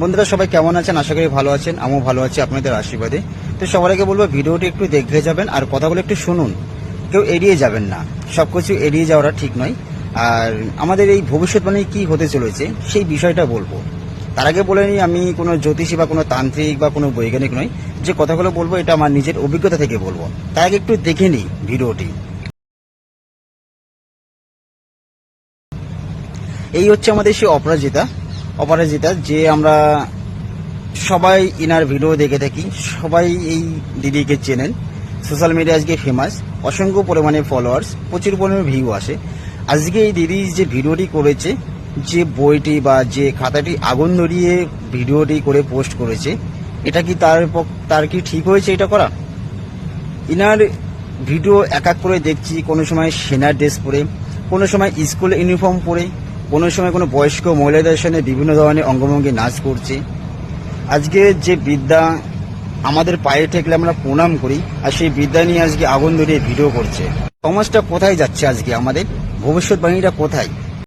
বন্ধুরা, সবাই কেমন আছেন? আশা করি ভালো আছেন। আমিও ভালো আছি আপনাদের আশীর্বাদে। তো সবার আগে বলব, ভিডিওটি একটু দেখে যাবেন আর কথাগুলো একটু শুনুন। কেউ এড়িয়ে যাবেন না। সব কিছু এড়িয়ে যাওয়াটা ঠিক নয়। আর আমাদের এই ভবিষ্যৎবাণী কি হতে চলেছে, সেই বিষয়টা বলব। তার আগে বলে নিই, আমি কোনো জ্যোতিষী বা কোনো তান্ত্রিক বা কোনো বৈজ্ঞানিক নই। যে কথাগুলো বলব, এটা আমার নিজের অভিজ্ঞতা থেকে বলব। তার আগে একটু দেখে নিই ভিডিওটি। এই হচ্ছে আমাদের সেই অপরাজিতা। অপরাজিতা যে আমরা সবাই ইনার ভিডিও দেখে থাকি, সবাই এই দিদিকে চেনেন। সোশ্যাল মিডিয়া আজকে ফেমাস অসংখ্য পরিমাণে ফলোয়ার্স প্রচুর পরিমাণে ভিউ আসে। আজকে এই দিদি যে ভিডিওটি করেছে, যে বইটি বা যে খাতাটি আগুন ধরিয়ে ভিডিওটি করে পোস্ট করেছে, এটা কি তার তার কি ঠিক হয়েছে এটা করা? ইনার ভিডিও এক এক করে দেখছি, কোনো সময় সেনার ড্রেস পরে, কোনো সময় স্কুল ইউনিফর্ম পরে কোনো সময় কোনো বয়স্ক মহিলাদের সঙ্গে বিভিন্ন ধরনের অঙ্গভঙ্গি নাচ করছি। আজকে যে বিদ্যা আমাদের পায়ে ঠেকলে আমরা প্রণাম করি, আর সেই বিদ্যা নিয়ে আজকে আগুন ধরিয়ে ভিডিও করছে। সমাজটা কোথায় যাচ্ছে আজকে? আমাদের ভবিষ্যৎবাণীটা কোথায়?